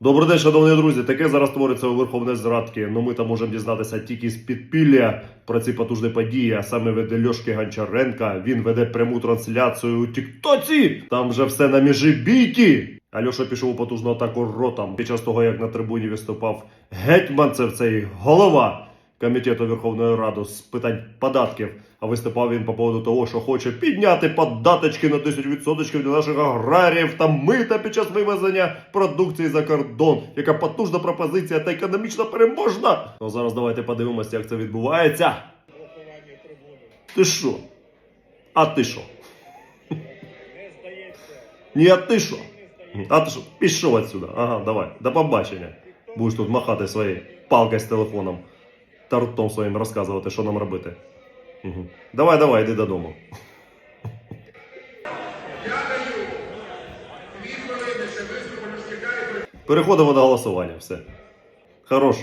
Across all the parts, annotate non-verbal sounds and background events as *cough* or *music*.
Добрий день, шановні друзі. Таке зараз твориться у Верховній Зрадки. Ну ми там можемо дізнатися тільки з підпілля про ці потужні події. А саме веде Льошки Гончаренка. Він веде пряму трансляцію у Тіктоці. Там вже все на межі бійки. Альоша пішов у потужну атаку ротом під час того, як на трибуні виступав гетьманцев, цей голова комітету Верховної Ради з питань податків. А виступав він по поводу того, що хоче підняти податочки на 10% для наших аграріїв та мита під час вивезення продукції за кордон. Яка потужна пропозиція та економічно переможна. Ну зараз давайте подивимося, як це відбувається. Ти що? А ти що? Ні, а ти що? А ти що? Пішов отсюда. Ага, давай. До побачення. Будеш тут махати своєю палкою з телефоном та ртом своїм розказувати, що нам робити. Угу. Давай, давай, йди додому. Переходимо до голосування. Все. Хорош.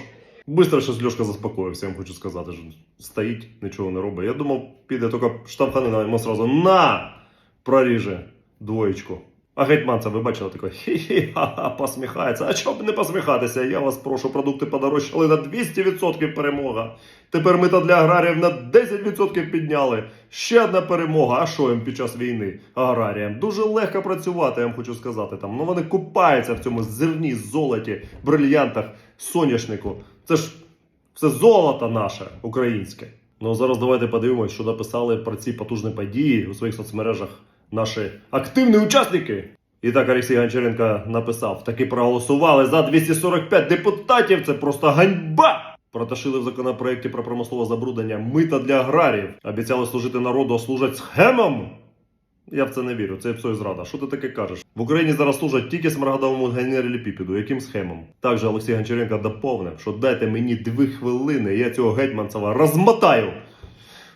Быстро щось Льошка заспокоївся, я вам хочу сказати. що Стоїть, нічого не робить. Я думав, піде тільки штамханина йому сразу на! Проріже двоєчку. А гетьманця, ви бачили такий хі-хі-ха-ха, посміхається. А чого б не посміхатися? Я вас прошу, продукти подорожчали на 200% перемога. Тепер ми то для аграріїв на 10% підняли. Ще одна перемога. А що їм під час війни? Аграріям дуже легко працювати, я вам хочу сказати. Там ну вони купаються в цьому зерні, золоті, брильянтах, соняшнику. Це ж все золото наше українське. Ну зараз давайте подивимось, що написали про ці потужні події у своїх соцмережах наші активні учасники. І так Олексій Гончаренко написав: таки проголосували за 245 депутатів. Це просто ганьба! Проташили в законопроекті про промислове забруднення мита для аграріїв. Обіцяли служити народу, а служать схемам. Я в це не вірю, це псой зрада. Що ти таке кажеш? В Україні зараз служать тільки смарагдовому генераліпіпіду. Яким схемам? Також Олексій Гончаренко доповнив, що дайте мені дві хвилини, я цього гетьманцева розмотаю.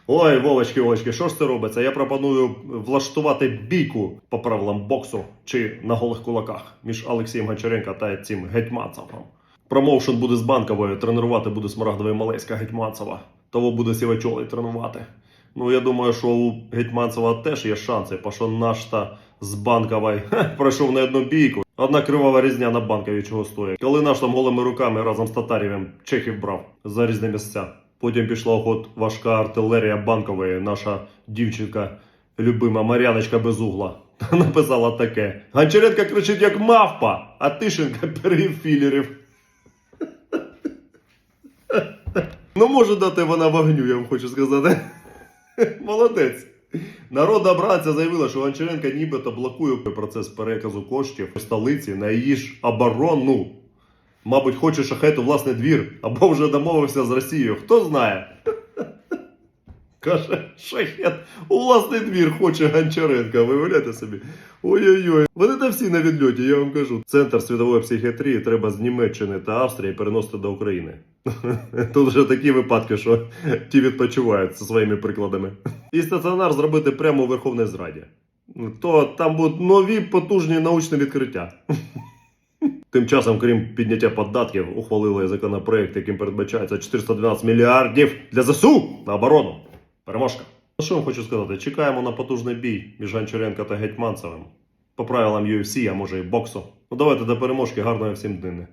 Ой, Вовочки, Вовочки, що ж це робиться? Я пропоную влаштувати бійку по правилам боксу чи на голих кулаках між Олексієм Гончаренко та цим гетьманцевом. Промоушен буде з банковою, тренувати буде Смарагдова і Малеська Гетьманцева. Того буде Сівачолий тренувати. Ну, я думаю, що у Гетьманцева теж є шанси, що наш та з банкової *laughs* пройшов на одну бійку. Одна кривава різня на банковій чого стоїть. Коли наш там голими руками разом з Татарєвим чехів брав за різні місця. Потім пішла в ход важка артилерія банкової, наша дівчинка, любима Мар'яночка без угла. *laughs* Написала таке. Гончаренко кричить як мавпа, а Тишенка *laughs* перевів філерів. Ну, може дати вона вогню, я вам хочу сказати. *laughs* Молодець. Народна бранця заявила, що Гончаренко нібито блокує процес переказу коштів у столиці на її ж оборону. Мабуть, хоче шахет у власний двір або вже домовився з Росією. Хто знає? Каже, шахет у власний двір хоче Гончаренка. Виявляєте собі? Ой-ой-ой. Вони там всі на відльоті, я вам кажу. Центр світової психіатрії треба з Німеччини та Австрії переносити до України. *laughs* Тут вже такі випадки, що ті відпочивають зі своїми прикладами. І стаціонар зробити прямо у Верховній Зраді. То там будуть нові потужні научні відкриття. Тим часом, крім підняття податків, ухвалили законопроект, яким передбачається 412 мільярдів для ЗСУ на оборону. Переможка. Ну, Що вам хочу сказати? Чекаємо на потужний бій між Гончаренко та Гетьманцевим. По правилам UFC, а може і боксу. Ну давайте до переможки, гарної всім днини.